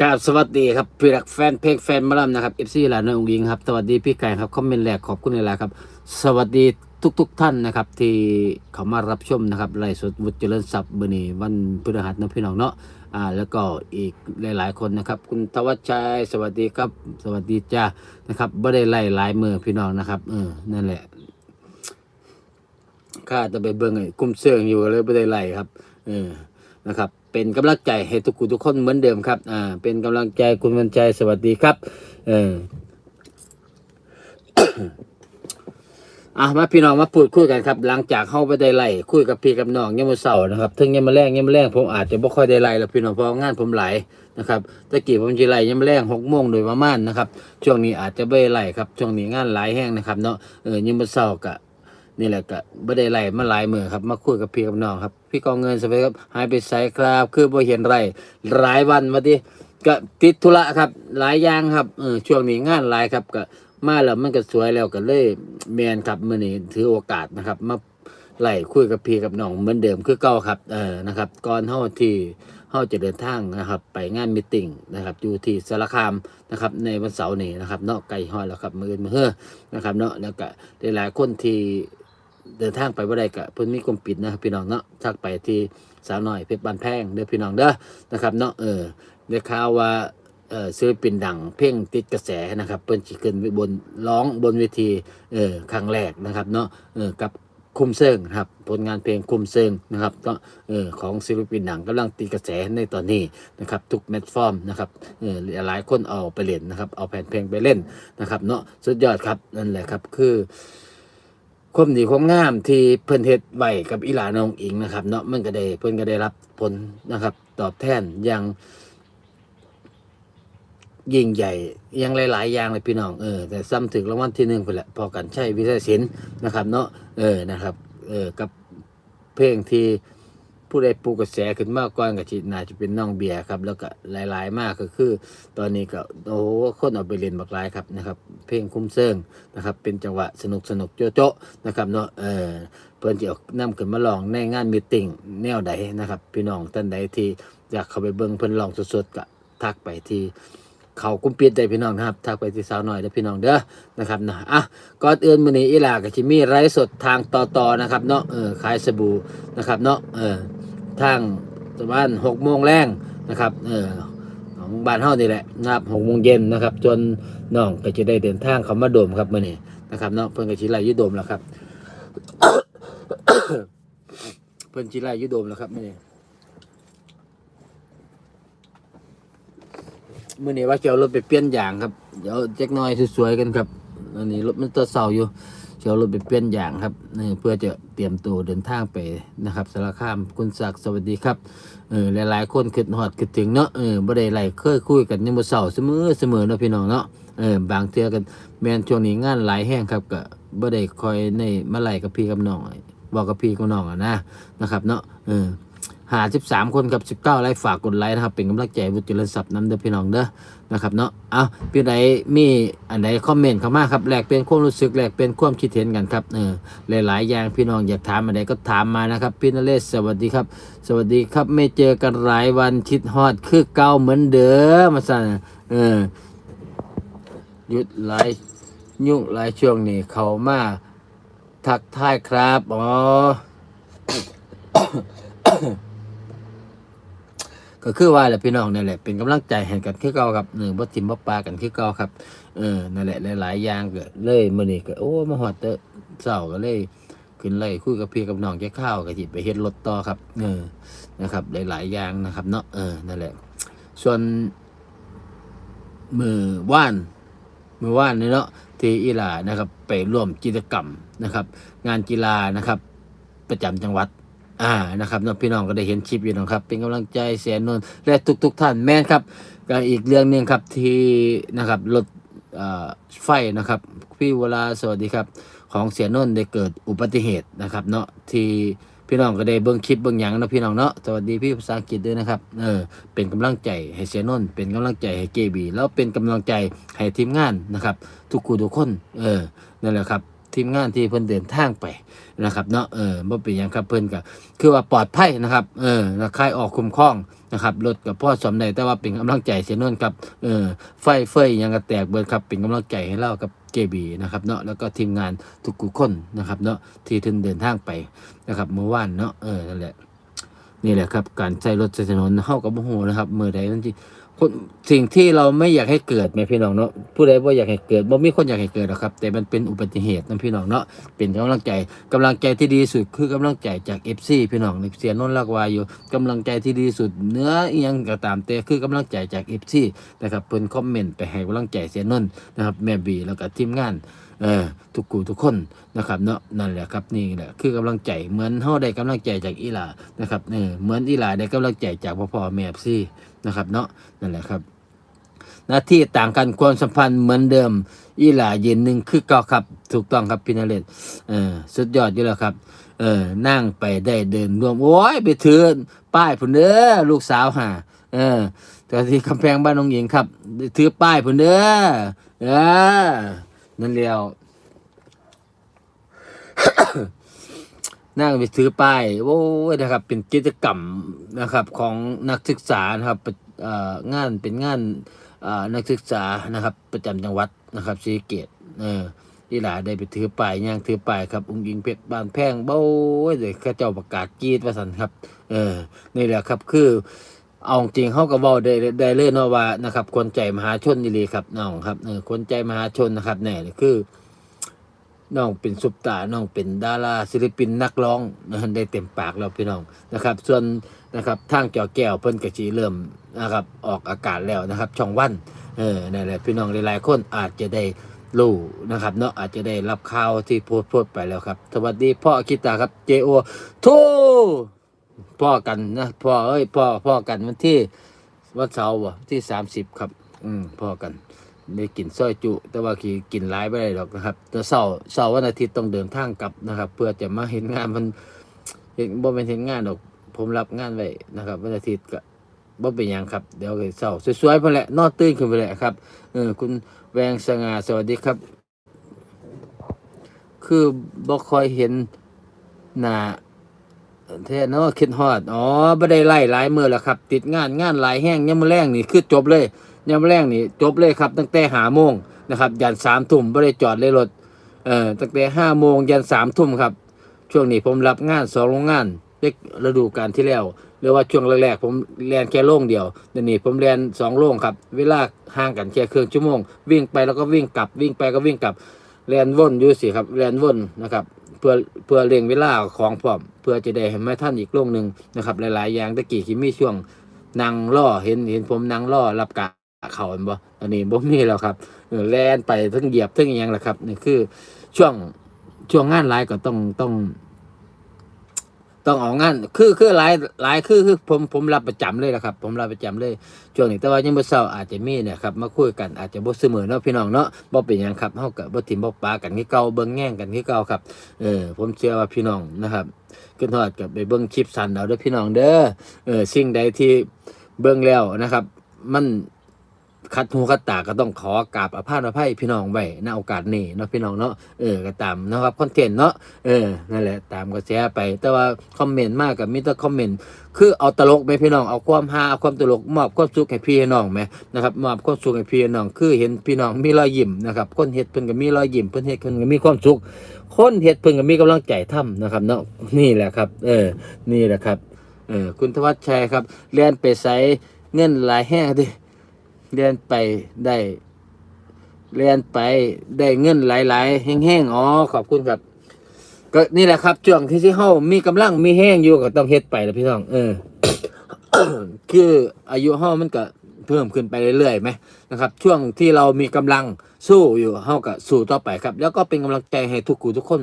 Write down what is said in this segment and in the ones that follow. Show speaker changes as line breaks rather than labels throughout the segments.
กราบสวัสดีครับพี่รักแฟนเพลงแฟนมะลำนะครับเอฟซีหลานน้อยองค์ยิงครับสวัสดีพี่ไก่ครับคอมเมนต์แรกขอบคุณหลายครับ สวัสดีทุกๆทท่านนะครับ ที่เขามารับชมนะครับไลฟ์สดวุฒิเจริญทรัพย์เบอร์นี้วันพฤหัสนะพี่น้องเนาะอ่าแล้วก็อีกหลายๆคนนะครับ คุณทวัชชัยสวัสดีครับ สวัสดีจ้านะครับไม่ได้ไล่หลายมือพี่น้องนะครับเออนั่นแหละข้าจะไปเบิ่งไอ้กลุ่มเสื่องอยู่เลยไม่ได้ไล่ครับเออนะครับเป็นกำลังใจให้ทุกคนทุกคนเหมือนเดิมครับ อ่า เป็นกำลังใจคุณวันใจสวัสดีครับ เอออะมาพี่น้องมาพูดคุยกันครับ หลังจากเข้าไปได้ไล่คุยกับพี่กับน้องยามมื้อเสาร์นะครับถึงยามมื้อแรงยามมื้อแรงผมอาจจะบ่ค่อยได้ไล่แล้วพี่น้องเพราะงานผมไหลายนะครับตะกี้ผมสิไล่ยามมื้อแรง6โมงโดยประมาณนะครับ ช่วงนี้อาจจะไม่ได้ไล่ครับ ช่วงนี้งานหลายแห้งนะครับ เนาะเออยามมื้อเสาร์ก็ นี่แหละก็บ่ได้ไล่มาหลายมือครับ มาคุยกับพี่กับน้องครับ พี่กองเงินสวัสดีครับหายไปไสครับ คือบ่เห็นไรหลายวันมาดิก็ติดธุระครับ หลายอย่างครับเออช่วงนี้งานหลายครับก็มาแล้วมันก็สวยแล้วก็เลยแมนครับมื้อนี้ถือโอกาสนะครับ มาไล่คุยกับพี่กับน้องเหมือนเดิมคือเก่าครับ เออนะครับก่อนเฮาที่เฮาจะเดินทางนะครับ ไปงานมีตติ้งนะครับอยู่ที่สารคามนะครับ ในวันเสาร์นี้นะครับเนาะไกลฮอดแล้วครับมื้ออื่นมื้อเฮ้อนะครับ เนาะแล้วก็หลายๆคนที่ เดินทางไปบ่ได้ก็เพิ่นมีกลมปิดนะครับพี่น้องเนาะทักไปที่สาวน้อยเพชรบานแพงเด้อพี่น้องเด้อนะครับเนาะเออได้ข่าวว่าเออศิลปินดังเพ่งติดกระแสนะครับเพิ่นสิขึ้นบนร้องบนเวทีเออครั้งแรกนะครับเนาะเออกับคุมเซิงนะครับผลงานเพลงคุมเซิงนะครับก็เออของศิลปินดังกำลังตีกระแสในตอนนี้นะครับทุกแพลตฟอร์มนะครับเออหลายคนเอาไปเล่นนะครับเอาแผ่นเพลงไปเล่นนะครับเนาะสุดยอดครับนั่นแหละครับคือ ความดีความงามที่เพิ่นเฮ็ดไว้กับอีหลานองอิงนะครับ เนาะมันก็ได้เพิ่นก็ได้รับผลนะครับ ตอบแทนอย่างยิ่งใหญ่อยังหลาย ๆ อย่างเลยพี่น้องเออแต่ซ้ำถึงรางวัลที่หนึ่งไปแหละพอกันใช่วิทยาศิลป์นะครับ เนาะเออนะครับ เออกับเพลงที่ ผู้ใดปลูกกระแสขึ้นมากก่อนก็สิน่าจะเป็นน้องเบียร์ครับ แล้วก็หลาย ๆ มากก็คือ ตอนนี้ก็โอ้โหคนเอาไปเล่นบักหลายครับนะครับ เพลงคุ้มเซิงนะครับ เป็นจังหวะสนุกสนุกโจ๊ะโจ๊ะนะครับเนาะเออเพิ่อนจะเอานำขึ้นมาลองในงานมีตติ้งแนวใดนะครับ พี่น้องท่านใดที่อยากเข้าไปเบิ่งเพิ่อนลองสดๆก็ทักไปที่เขากุ้มปิดได้พี่น้องนะครับทักไปที่สาวหน่อยได้อพี่น้องเด้อนะครับนะอะก่อนอื่นมื้อนี้อีหลาก็สิมีไลฟ์สดทางต่อต่อนะครับเนาะเออขายสบู่นะครับเนาะเออ ทางประมาณ6โมงแรงนะครับเออของบ้านเฮานี่แหละนะครับหกโมงเย็นนะครับ จนน้องก็จะได้เดินทางเขามาโดมครับมื้อนี้นะครับเนาะเพิ่นก็สิไลยุโดมแล้วครับเพิ่นสิไลยุโดมแล้วครับมื้อนี้มื้อนี้ว่าจะเอารถไปเปลี่ยนยางครับเดี๋ยวเจ๊กหน้อยสวยๆกันครับอันนี้รถมันตัวเศราอยู่ จะเอารถไปเปลี่ยนอย่างครับนี่เพื่อจะเตรียมตัวเดินทางไปนะครับสารคามคุณศักดิ์สวัสดีครับเออหลายๆคนคิดหอดคิดถึงเนาะเออบ่ได้ไล่เคยคุยกันในมือเศร้าเสมอเสมอเนาะพี่น้องเนาะเออบางเทื่อกันแมนช่วงนี้งานหลายแห้งครับก็บ่ได้คอยในมาไล่กับพี่กับน้องบอกกับพี่กับน้องอะนะนะครับเนาะเออ หา13คนกับ19ไลค์ฝากกดไลค์นะครับ เป็นกำลังใจบุญเจริญทรัพย์นํเด้อพี่น้องเด้อนะครับเนาะเอาพี่ใดมีอันใดคอมเมนต์เข้ามาครับแลกเปลี่ยนความรู้สึกแลกเปลี่ยนความคิดเห็นกันครับเออหลายๆอย่างพี่น้องอยากถามอันใดก็ถามมานะครับพี่นเรศสวัสดีครับ สวัสดีครับไม่เจอกันหลายวันคิดฮอดคือเก่าเหมือนเดิมมาสั่นเออหยุดหลายยุ่งหลายช่วงนี้เขามาทักทายครับอ๋อ ก็คือว่าแหละพี่น้องนี่นแหละเป็นกำลังใจให้กันคือเก่าครับเออบ่ทิมบ่ปลากันคือเก่าครับเออนั่นแหละหลายๆอย่างก็เลยมื้อนี้ก็โอ้มาฮอดแต่เช้าก็เลยขึ้นไล่คุยกับพี่กับน้องแกข้าวก็สิไปเฮ็ดรถต่อครับเออนะครับ หลายๆอย่างนะครับ เนาะเออนั่นแหละ ส่วนมือว่านมือว่านนี้เนาะที่อีลานะครับ ไปร่วมกิจกรรมนะครับ งานกีฬานะครับ ประจำจังหวัด อ่านะครับน้องพี่น้องก็ได้เห็นคลิปอยู่นะครับ เป็นกำลังใจเสียนนท์และทุกๆท่านแม่นครับก็อีกเรื่องหนึ่งครับที่นะครับรถไฟนะครับพี่เวลาสวัสดีครับ ของเสียนนท์ได้เกิดอุบัติเหตุนะครับ เนาะที่พี่น้องก็ได้เบิ่งคลิปเบิ่งหยังนะพี่น้องเนาะสวัสดีพี่ภาษาอังกฤษด้วยนะครับเออเป็นกำลังใจให้เสียนนท์เป็นกำลังใจให้เกบีแล้วเป็นกำลังใจให้ทีมงานนะครับ ทุกคู่ทุกคนเออนั่นแหละครับ ทีมงานที่เพิ่นเดินทางไปนะครับเนาะเออบ่เป็นหยังครับเพิ่นก็คือว่าปลอดภัยนะครับเออแล้วคายออกคุ้มครองนะครับรถกับพ่อสมได้แต่ว่าเป็นกำลังใจเสียนนครับเออไฟเฟยยังก็แตกเบิดครับเป็นกำลังใจให้เรากับเจบีนะครับเนาะแล้วก็ทีมงานทุกคู่คนนะครับเนาะที่ถึงเดินทางไปนะครับเมื่อวานเนาะเออนั่นแหละนี่แหละครับการใช้รถใช้ถนนเฮากับโมโหนะครับเมื่อใดนั่นที่ คนสิ่งที่เราไม่อยากให้เกิดไหมพี่น้องเนาะผู้ใดว่าอยากให้เกิดบ่มีคนอยากให้เกิดหรอกครับ แต่มันเป็นอุบัติเหตุนะพี่น้องเนาะเป็นกำลังใจกำลังใจที่ดีสุดคือกำลังใจจากเอฟซีพี่น้องเสียนนท์ลักวายอยู่กำลังใจที่ดีสุดเนื้ออียังก็ตามแต่คือกำลังใจจากเอฟซีนะครับเพิ่นคอมเมนต์ไปให้กำลังใจเสียนนท์นะครับแม่บีแล้วก็ทีมงาน เออทุกกูทุกคนนะครับเนาะนั่นแหละครับนี่แหละคือกำลังใจเหมือนเฮาได้กำลังใจจากอีหลานะครับเออเหมือนอีหลาได้กำลังใจจากพ่อพ่อแม่ซี่นะครับเนาะนั่นแหละครับ หน้าที่ต่างกันความสัมพันธ์เหมือนเดิม อีหลาเยืนหนึ่งคือเก่าครับ ถูกต้องครับพี่นเรศเออสุดยอดอยู่แล้วครับ เออนั่งไปได้เดินรวมโอ้ยไปถือป้ายพุ่นเด้อลูกสาวหาเออแต่ที่กำแพงบ้านน้องหญิงครับ ถือป้ายพุ่นเด้อเออ นั่นเดียวนั่งไปถือป้ายโอ้ยนะครับ เป็นกิจกรรมนะครับ ของนักศึกษานะครับงานเป็นงานนักศึกษานะครับ ประจำจังหวัดนะครับศรีเกตเออที่หลาได้ไปถือป้ายย่างถือป้ายครับองค์ยิงเพชรบานแพงเบ้าเลยข้าเจ้าประกาศกีดว่าสันครับ เออนี่แหละครับคือ เอาจริงเขาก็เว้าได้ได้เลยเนาะว่านะครับคนใจมหาชนนี่เลยครับน้องครับเออคนใจมหาชนนะครับแน่เลยคือน้องเป็นซุปตาน้องเป็นดาราศิลปินนักร้องนะฮะได้เต็มปากแล้วพี่น้องนะครับ ส่วนนะครับทางเกี่ยวแก้วเพิ่นกะจีเริ่มนะครับ ออกอากาศแล้วนะครับ ช่องวันเออนั่นแหละพี่น้องหลายๆคนอาจจะได้รู้นะครับเนาะอาจจะได้รับข่าวที่โพสต์โพสต์ไปแล้วครับ สวัสดีพ่อคิตาครับ JO ทู พ่อกันนะพ่อเอ้ยพ่อพ่อกันวันที่วันเสาร์วะที่สามสิบครับ อืมพ่อกันได้กินซอยจุ แต่ว่าขี่กินหลายไม่ได้หรอกนะครับ แต่เสาร์เสาร์วันอาทิตย์ต้องเดินทางกลับนะครับ เพื่อจะมาเห็นงานมันเห็นบ่เป็นเห็นงานหรอก ผมรับงานไว้นะครับวันอาทิตย์ก็บ่เป็นหยังครับ เดี๋ยวเสาร์สวยๆไปแหละนอนตื่นขึ้นไปแหละครับเออคุณแวงสง่าสวัสดีครับ คือบ่ค่อยเห็นหน้า แท้เนาะคิดฮอดอ๋อบ่ได้ไล่หลายมือแล้วครับ ติดงานงานหลายแห้งยามมื้อแรงนี่คือจบเลยยามแรกนี่จบเลยครับ ตั้งแต่หาโมงนะครับยันสามทุ่มไม่ได้จอดเลยรถเอ่อตั้งแต่ห้าโมงยันสามทุ่มครับ ช่วงนี้ผมรับงานสองโรงงานเล็กฤดูกาลที่แล้วหรือว่าช่วงแรกๆผมเรียนแค่โรงเดียวเดี๋ยวนี้ผมเรียนสองโรงครับ เวลาห่างกันแค่ครึ่งชั่วโมง วิ่งไปแล้วก็วิ่งกลับ วิ่งไปก็วิ่งกลับเรียนวนอยู่สิครับเรียนวนนะครับ เพื่อเพื่อเร่งเวลาของพร้อมเพื่อจะได้ให้แม่ท่านอีกโรงหนึ่งนะครับ หลาย ๆ อย่างตะกี้คิมมีช่วงนั่งล่อเห็นเห็นผมนั่งล่อรับกะเขาอันบ่อันนี้บ่มีแล้วครับแล่นไปทั้งเหยียบทั้งอหยังแหละครับนี่คือช่วงช่วงงานหลายก็ต้องต้อง ต้องออกงานคือคือหลายหลายคือคือผมผมรับประจำเลยนะครับ ผมรับประจำเลยช่วงนี้แต่ว่ายังบ่เศร้าอาจจะมีเนี่ยครับมาคุยกันอาจจะบ่เสมอเนาะพี่น้องเนาะบ่เป็นหยังครับเฮาก็บ่ถิ่มบ่ปากันคือเก่าเบิ่งแง่งกันคือเก่าครับเออผมเชื่อว่าพี่น้องนะครับขึ้นทอดกับไปเบิ่งคลิปสั้นเอาเด้อพี่น้องเด้อเออสิ่งใดที่เบิ่งแล้วนะครับ มัน คัดหูคัดตาก็ต้องขอกราบอภาพอภัยพี่น้องไว้ณโอกาสนี้เนาะพี่น้องเนาะเออก็ตามนะครับคอนเทนต์เนาะเออนั่นแหละตามกระแสไป แต่ว่าคอมเมนต์มากกับมิตรคอมเมนต์คือเอาตลกไหมพี่น้องเอาความฮาเอาความตลกมอบความสุขให้พี่น้องไหมนะครับมอบความสุขให้พี่น้องคือเห็นพี่น้องมีรอยยิ้มนะครับคนเฮ็ดเพิ่นก็มีรอยยิ้มเพิ่นเฮ็ดเพิ่นก็มีความสุขคนเฮ็ดเพิ่นก็มีกำลังใจทำนะครับเนาะนี่แหละครับ เออนี่แหละครับเออคุณธวัชชัยครับเรียนไปใส่เงินหลายแห่ดิ เรียนไปได้เรียนไปได้เงินหลาย ๆ แห้งๆอ๋อขอบคุณครับ ก็นี่แหละครับช่วงที่ที่เฮามีกำลังมีแห้งอยู่ก็ต้องเฮ็ดไปแล้วพี่น้องเออคืออายุเฮามันก็เพิ่มขึ้นไปเรื่อยๆไหมนะครับ ช่วงที่เรามีกำลังสู้อยู่เฮาก็สู้ต่อไปครับ แล้วก็เป็นกำลังใจให้ทุกกูทุกคน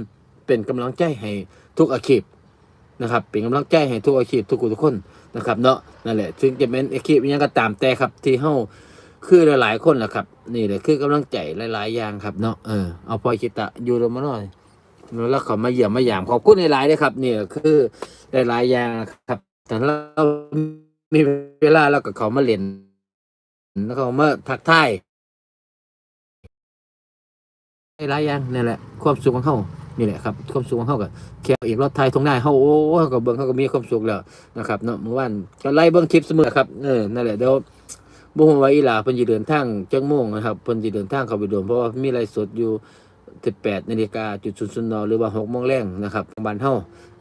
เป็นกำลังใจให้ทุกอาชีพนะครับ เป็นกำลังใจให้ทุกอาชีพทุกกูทุกคนนะครับ เนาะนั่นแหละถึงจะเป็นอาชีพยังก็ตามแต่ครับ ที่เฮา คือหลายๆคนแหละครับ นี่แหละคือกำลังใจหลายๆอย่างครับเนาะเออเอาพอคิตะอยู่ลงมาหน่อยแล้วเขามาเยี่ยมมาหยามขอบคุณหลายๆเลยครับนี่คือหลายๆอย่างครับแต่เรามีเวลาแล้วก็เขามาเล่นแล้วเขามาทักทายหลายอย่างนี่แหละความสุขของเขานี่แหละครับความสุขของเขากับแค่อีกรถไทยทงได้เขาโอ้เขาก็เบิ้งเขาก็มีความสุขแล้วนะครับเนาะเมื่อวานก็ไล่เบิ้งคลิปเสมอครับเออนั่นแหละเดี๋ยว บ่ฮู้ว่าอีหลาเพิ่นสิเดินทางจังโมงนะครับเพิ่นสิเดินทางเข้าไปโดนเพราะว่ามีไลฟ์สดอยู่18นาฬิกาจุดศูนย์ศูนย์นหรือว่า6โมงแรงนะครับบ้านเฮา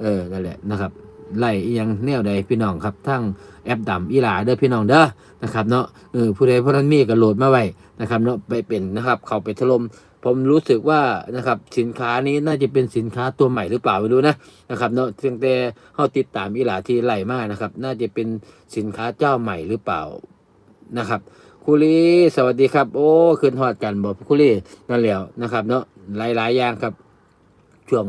เออนั่นแหละนะครับไล่อีหยังแนวใดพี่น้องครับทั้งแอปดำอีหลาเด้อพี่น้องเด้อนะครับเนาะเออผู้ใดผู้นั้นมีก็โหลดมาไว้นะครับเนาะไปเป็นนะครับเข้าไปถล่มผมรู้สึกว่านะครับสินค้านี้น่าจะเป็นสินค้าตัวใหม่หรือเปล่าไม่รู้นะนะครับเนาะเพียงแต่เฮาติดตามอีหลาที่ไล่มานะครับ น่าจะเป็นสินค้าเจ้าใหม่หรือเปล่า นะครับคุรีสวัสดีครับ โอ้ขึ้นฮอดกันบอกคุรีนั่นแหล้วนะครับ เนาะหลายๆอย่างครับช่วง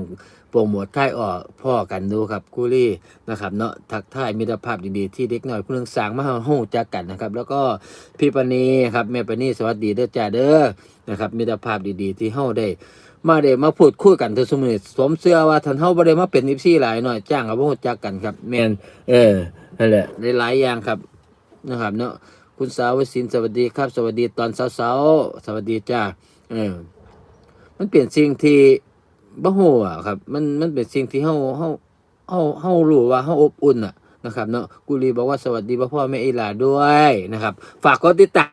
โปรโมทค่ายออกพ่อกันดูครับคุรีนะครับ เนาะทักทายมิตรภาพดีๆที่เด็กหน่อยผู้นึงสางมาเฮาฮู้จักกันนะครับ แล้วก็พี่ปณีครับแม่ปณีสวัสดีเด้อจ้าเด้อนะครับมิตรภาพดีๆ ที่เฮาได้มาได้มาพูดคุยกันทุกสมุนสวมเสื้อว่าท่านเฮาบ่ได้มาเป็นอีซี่หลายหน่อยจ้างกับบ่ฮู้จักกันครับแมนเออนั่นแหละหลายๆอย่างครับนะครับ เนาะ คุณสาวสินสวัสดีครับ สวัสดีตอนเช้าๆสวัสดีจ้าเออมันเปลี่ยนสิ่งที่บ่ฮู้อะครับ มันมันเป็นสิ่งที่เฮาเฮาเฮาเฮารู้ว่าเฮาอบอุ่นอะนะครับเนาะกุลีบอกว่าสวัสดีพ่อแม่อีหลาด้วยนะครับ ฝากกดติดตาม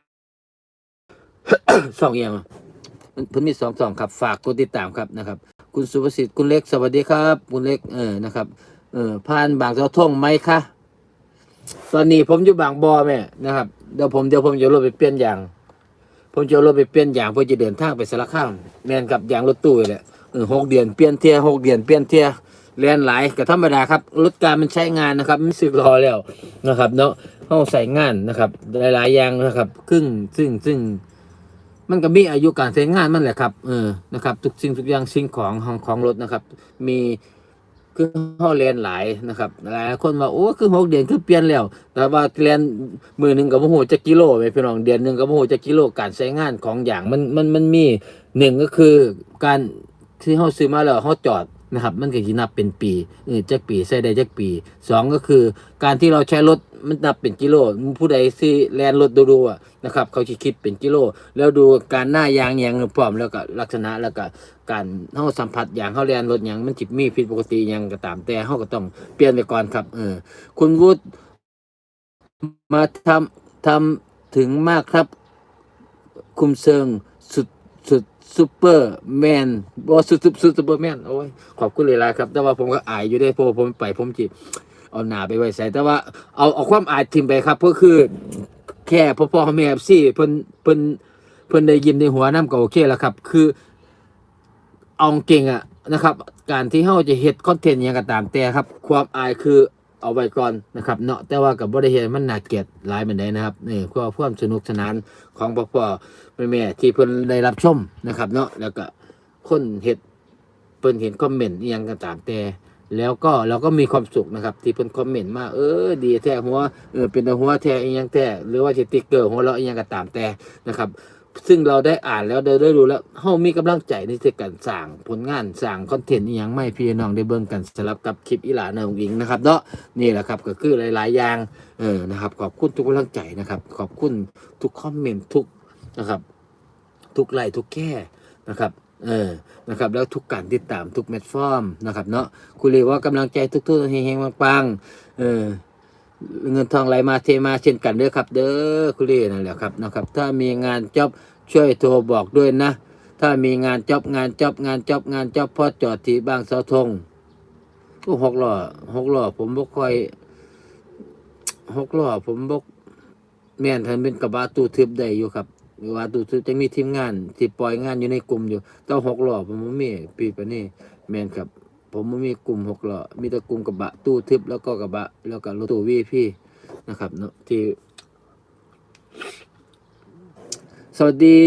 สองอย่างมันเพิ่นมีสองสองครับ ฝากกดติดตามครับนะครับ คุณสุภสิทธิ์คุณเล็กสวัสดีครับ คุณเล็กเออนะครับเออผ่านบางเสาท่งไหมคะ ตอนนี้ผมอยู่บางบ่อแม่นะครับเดี๋ยวผมเดี๋ยวผมจะรถไปเปลี่ยนยาง ผมจะรถไปเปลี่ยนยางเพื่อจะเดินทางไปสารคามแมนกับยางรถตู้นี่แหละเออหกเดือนเปลี่ยนเทียหกเดือนเปลี่ยนเทียเรียนหลายก็ธรรมดาครับรถการมันใช้งานนะครับไม่สึกรอแล้วนะครับ เนาะห้องใส่งานนะครับ หลายๆอย่างนะครับครึ่งซึ่งซึ่งมันก็มีอายุการใช้งานมันแหละครับเออนะครับ ทุกสิ่งทุกอย่างสิ่งของของของรถนะครับ มี คือห้อเรียนหลายนะครับหลายคนว่าโอ้คือหกเดือนคือเปลี่ยนแล้ว แต่ว่าเรียนมือหนึ่งกับโมโหจะกิโลไปพี่น้องเดือนหนึ่งกับโมโหจะกิโลการใช้งานของอย่างมันมันมันมีหนึ่งก็คือการที่เขาซื้อมาแล้วเขาจอด นะครับมันก็จะนับเป็นปีเออจักปีใช้ได้จักปีสองก็คือการที่เราใช้รถมันนับเป็นกิโลผู้ใดที่แลนรถดูๆอะนะครับเขาจะคิดเป็นกิโล แล้วดูการหน้ายางยางพร้อมแล้วก็ลักษณะแล้วก็การเฮาสัมผัสอย่างเฮาแลนรถอย่างมันจิมีผิดปกติอย่างก็ตามแต่เฮาก็ต้องเปลี่ยนไปก่อนครับเออคุณวุฒิมาทำทำถึงมากครับ คุมเซิง ซูเปอร์แมนบอสุดสุดซูเปอร์แมนโอ้ยขอบคุณเลยละครับ แต่ว่าผมก็อายอยู่ได้เพราะผมไปผมจิเอาหนาไปไว้ใส่แต่ว่าเอาเอาความอายทิมไปครับ ก็คือแค่พ่อพ่อแม่ซี่เพิ่นเพิ่นเพิ่นได้ยินในหัวน้ำก็โอเคแล้วครับ คือเอาเก่งอะนะครับ การที่เฮาจะเฮ็ดคอนเทนต์ยังก็ตามแต่ครับ ความอายคือ เอาไว้ก่อนนะครับเนาะแต่ว่ากับบ่ได้เฮ็ดให้มันน่าเกลียดหลายปานใดนะครับนี่เพื่อความสนุกสนานของพ่อพ่อแม่ที่เพิ่นได้รับชมนะครับ เนาะแล้วก็คนเฮ็ดเพิ่นเห็นคอมเมนต์อียังก็ตามแต่แล้วก็เราก็มีความสุขนะครับ ที่เพิ่นคอมเมนต์มาเออดีแท้หัวเออเป็นหัวแท้อีหยังแท้หรือว่าสติ๊กเกอร์หัวเราะอีหยังก็ตามแต่นะครับ ซึ่งเราได้อ่านแล้วได้ได้รู้แล้วเฮามีกำลังใจในการสร้างผลงานสร้างคอนเทนต์อีหยังไม่พี่น้องได้เบิ่งกันสำหรับกับคลิปอีหลาเนองอิงนะครับเนาะนี่แหละครับก็คือหลาย ๆ อย่างเออนะครับ ขอบคุณทุกกำลังใจนะครับ ขอบคุณทุกคอมเมนต์ทุกนะครับ ทุกไลค์ทุกแค่นะครับเออ นะครับ แล้วทุกการติดตามทุกแพลตฟอร์มนะครับเนาะ คุณเรียกว่ากำลังใจทุกๆเฮงๆปังๆ เออ เงินทองไหลมาเทมาเช่นกันเด้อครับ เด้อคุณเรียนั่นแหละครับนะครับ ถ้ามีงานจ็อบช่วยโทรบอกด้วยนะ ถ้ามีงานจ็อบงานจ็อบงานจ็อบงานจ็อบพอจอดที่บางเสาธงก็หกล้อหกล้อผมบ่ค่อยหกล้อผมบ่แม่นทันเป็นกระบะตู้ทึบได้อยู่ครับหรือว่าตู้ทึบจะมีทีมงานที่ปล่อยงานอยู่ในกลุ่มอยู่ต้องหกล้อผมบ่มีปีปนนี้แม่นครับ ผมบ่มีกลุ่มหกล้อมีแต่กลุ่มกระบะตู้ทึบแล้วก็กระบะ แล้วก็รถตู้วีพี่นะครับเนาะที่ สวัสดี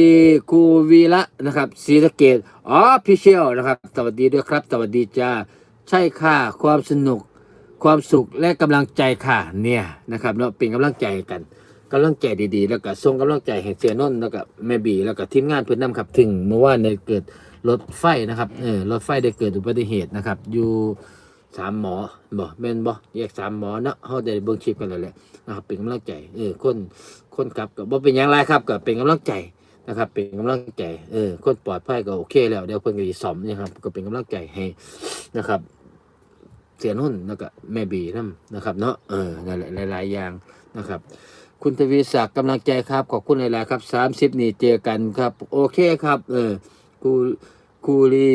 ครูวีระนะครับศรีสะเกดอ๋อพี่เชียวนะครับ สวัสดีด้วยครับ สวัสดีจ้าใช่ค่ะความสนุกความสุขและกำลังใจค่ะเนี่ยนะครับเนาะเป็นกำลังใจกันกำลังใจดีๆ แล้วก็ส่งกำลังใจให้เสียนนท์แล้วก็แม่บีแล้วก็ทีมงานเพื่อนนำครับ ถึงเมื่อวานในเกิด รถไฟนะครับเออรถไฟได้เกิดอุบัติเหตุนะครับ อยู่สามหมอบ่แม่นบ่แยกสามหมอเนาะเฮาได้เบิ่งคลิปกันแล้วแหละนะครับ เป็นกำลังใจเออคนคนขับก็บ่เป็นหยังไรครับก็เป็นกำลังใจนะครับ เป็นกำลังใจเออคนปลอดภัยก็โอเคแล้วเดี๋ยวเพิ่นก็สิซ่อมนะครับ ก็เป็นกำลังใจให้นะครับ เสียนุ่นแล้วก็แม่บีนั่นนะครับเนาะเออนั่นแหละหลาย ๆ อย่างนะครับคุณทวีศักดิ์กำลังใจครับ ขอบคุณหลาย ๆ ครับสามสิบนี่เจอกันครับ โอเคครับ เออกู กูรี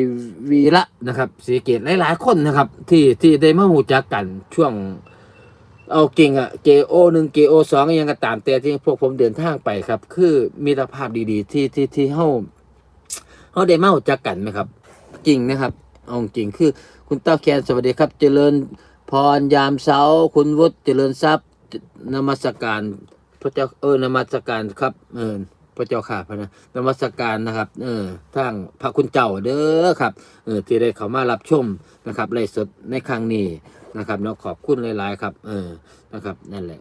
วีระนะครับสีเกตหลายๆคนนะครับ ที่ที่ได้มาหูจักกันช่วงเอาเก่งอะเกโอหนึ่งเกโอสองยังก็ตามแต่ที่พวกผมเดินทางไปครับ คือมีตรภาพดีๆ ที่ที่ที่เฮาเฮาได้มาหูจักกันไหมครับ จริงนะครับเอาจริงคือ คุณเต้าแคนสวัสดีครับ เจริญพรยามเช้าคุณวุฒิเจริญทรัพย์นมัสการพระเจ้าเออนมัสการครับเออ พระเจ้าข่าพระนะนมัสการนะครับ เออทางพระคุณเจ้าเด้อครับ เออที่ได้เข้ามารับชมนะครับไลฟ์สดในครั้งนี้นะครับเนาะขอบคุณหลาย ๆ ครับ เออนะครับนั่นแหละ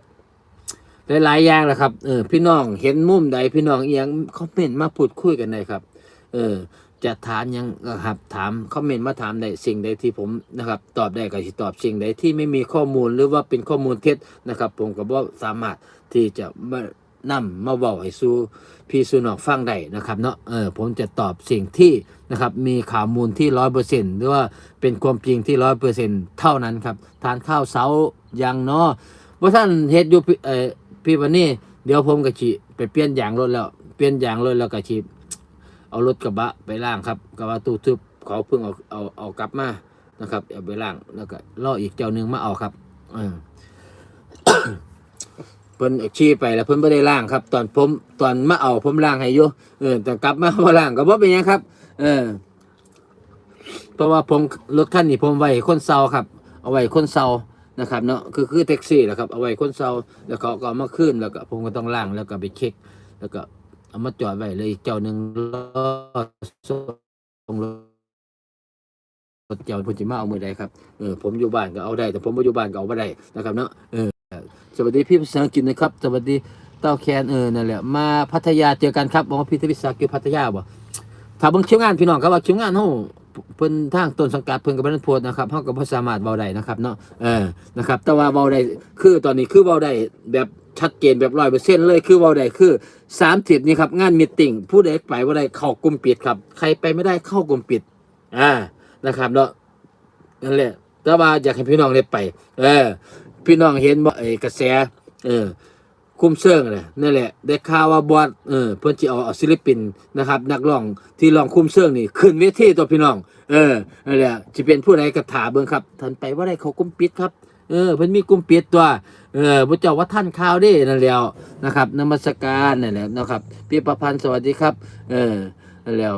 หลายๆอย่างแหละครับเออพี่น้องเห็นมุมใดพี่น้องเอียงคอมเมนต์มาพูดคุยกันได้ครับ เออ จะถามยังครับถามคอมเมนต์มาถามได้สิ่งใดที่ผมนะครับ ตอบได้ก็สิตอบสิ่งใดที่ไม่มีข้อมูลหรือว่าเป็นข้อมูลเท็จนะครับ ผมก็บ่สามารถที่จะ มานำมาเว้าให้สู่พี่สู่นองฟังได้นะครับเนาะเออผมจะตอบสิ่งที่นะครับมีข้อมูลที่ร้อยเปอร์เซ็นต์หรือว่าเป็นความจริงที่ร้อยเปอร์เซ็นต์เท่านั้นครับทานข้าวเช้ายังเนาะว่าท่านเฮ็ดอยู่เออพี่วันนี้เดี๋ยวผมก็สิไปเปลี่ยนยางรถแล้วเปลี่ยนยางรถแล้วก็สิเอารถกระบะไปล่างครับกระบะตู้ทึบเขาเพิ่งเอาเอาเอากลับมานะครับเอาไปล่างแล้วก็รออีกเจ้าหนึ่งมาเอาครับเออ เพิ่นชี้ไปแล้วเพิ่นไม่ได้ล่างครับ ตอนผมตอนมาเอาผมล่างให้อยู่เออแต่กลับมาบ่ล่างก็บ่เป็นยังครับ เออเพราะว่าผมรถคันนี้ผมไว้คนเซาครับ เอาไว้คนเซานะครับเนาะคือคือแท็กซี่แหละครับเอาไว้คนเซาแล้วเขาก็มาขึ้นแล้วก็ผมก็ต้องล่างแล้วก็ไปเช็คแล้วก็เอามาจอดไว้เลยเจ้าหนึ่งรอส่งรถเจ้าพุ่นจิมาเอามือใดครับเออผมอยู่บ้านก็เอาได้ แต่ผมไม่อยู่บ้านก็เอาไม่ได้นะครับเนาะเออ สวัสดีพี่ภาษาอังกฤษนะครับ สวัสดีเต้าแคนเออนั่นแหละมาพัทยาเจอกันครับบอกว่าพี่ทวิศาคือพัทยาบ่ถ้าเบิ่งคิวงานพี่น้องครับว่าคิวงานเฮาเพิ่นทางต้นสังกัดเพิ่นก็บ่ได้โพสต์นะครับเฮาก็บ่สามารถเว้าได้นะครับเนาะเออนะครับ แต่ว่าเว้าได้คือตอนนี้คือเว้าได้แบบชัดเจนแบบ100%เลยคือเว้าได้คือสามสิบนี่ครับงานมีตติ้งผู้ใดไปว่าได้เข้ากลุ่มปิดครับ ใครไปไม่ได้เข้ากลุ่มปิดอ่านะครับเนาะนั่นแหละแต่ว่าอยากให้พี่น้องได้ไป เออ พี่น้องเห็นบ่ไอ้กระแส เออ คุ้มเสื่องเลยนั่นแหละ ได้ข่าวว่าบอสเออเพิ่นสิเอาเอาศิลปินนะครับ นักร้องที่ร้องคุ้มเสื่องนี่ขึ้นเวทีตัวพี่น้อง เออนั่นแหละสิเป็นผู้ใดก็ถาเบิ่งครับท่านไปว่าได้เขากลุ่มปิดครับเออเพิ่นมีกลุ่มปิดตัว เออพระเจ้าว่าท่านข่าวเด้นั่นแล้วนะครับนมัสการนั่นแหละนะครับพี่ประพันธ์สวัสดีครับ เออนั่นแล้ว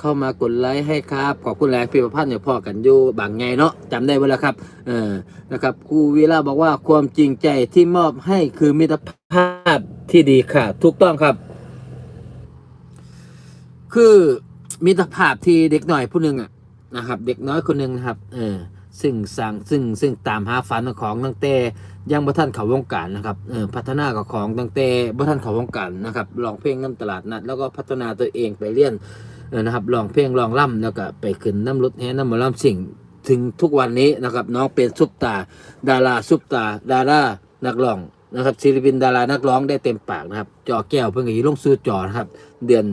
เข้ามากดไลค์ให้ครับ ขอบคุณแรงพี่ประพันธ์เนี่ยพ่อกันอยู่บางไงเนาะจำได้เวลาครับ เออนะครับครูวีระบอกว่าความจริงใจที่มอบให้คือมิตรภาพที่ดีค่ะ ถูกต้องครับ คือมิตรภาพที่เด็กหน่อยผู้หนึ่งอะนะครับ เด็กน้อยคนหนึ่งนะครับ เออซึ่งสั่งซึ่งซึ่งตามหาฝันของตั้งแต่ยังบ่ท่านเขาวงการนะครับเออพัฒนากับของตั้งแต่บ่ท่านเขาวงการนะครับร้องเพลงน้ำตลาดนัดแล้วก็พัฒนาตัวเองไปเรียน นะครับร้องเพลงร้องล่ำแล้วก็ไปขึ้นน้ำรถแห่น้ำหมอลำสิ่งถึงทุกวันนี้นะครับน้องเป็นซุปตา ดาราซุปตา ดารานักร้องนะครับศิลปินดารานักร้องได้เต็มปากนะครับจอแก้วเพิ่งจะลงสู่จอนะครับเดือน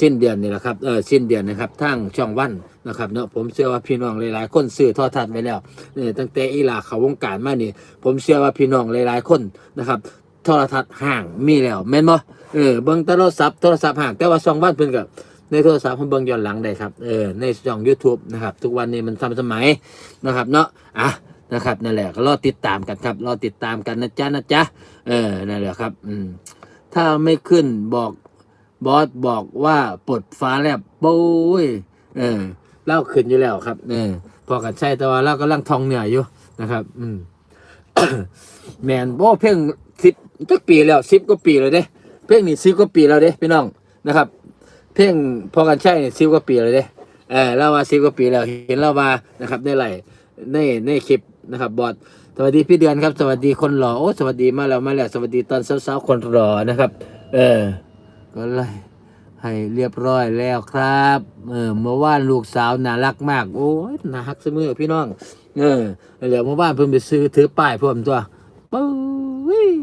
สิ้นเดือนนี่แหละครับเออสิ้นเดือนนะครับทั้งช่องวันนะครับเนาะผมเชื่อว่าพี่น้องหลายๆ คนซื้อทอดทัดไว้แล้วเออตั้งแต่อีลาเขาวงการมานี่ผมเชื่อว่าพี่น้องหลายๆคนนะครับโทรทัศน์ห่างมีแล้วแม่นบ่เออเบิ่งโทรศัพท์โทรศัพท์ห่างแต่ว่าช่องวันเพิ่นก็ ในโทรศัพท์เพิ่นเบิ่งย้อนหลังได้ครับเออในช่อง YouTube นะครับ ทุกวันนี้มันทันสมัยนะครับ เนาะอะนะครับนั่นแหละก็รอติดตามกันครับรอติดตามกันนะจ๊ะนะจ๊ะเออนั่นแหละครับอืมถ้าไม่ขึ้นบอกบอสบอกว่าปลดฟ้าแลบโอ้ยเออเล่าขึ้นอยู่แล้วครับเออพอกันใช่แต่ว่าเรากำลังทองเหนื่อยอยู่นะครับ อืมแมนโอ้เพ่งสิบจักปีแล้วสิบกว่าปีแล้วเด้ เพลงนี้สิบกว่าปีแล้วเด้พี่น้องนะครับ เพลงพอกันใช่เนี่ยสิบกว่าปีแล้วเด้เออเราว่าสิบกว่าปีแล้วเห็นเราว่านะครับได้ไล่ในในคลิปนะครับ บอดสวัสดีพี่เดือนครับ สวัสดีคนหล่อโอ้สวัสดีมาแล้วมาแล้วสวัสดีตอนเช้าๆคนรอนะครับ เออ ก็ไล่ให้เรียบร้อยแล้วครับ เออเมื่อวานลูกสาวน่ารักมาก โอ้ยน่าฮักเสมอพี่น้อง เออแล้วเมื่อวานเพิ่นไปซื้อถือป้ายพร้อมตัวปึ๊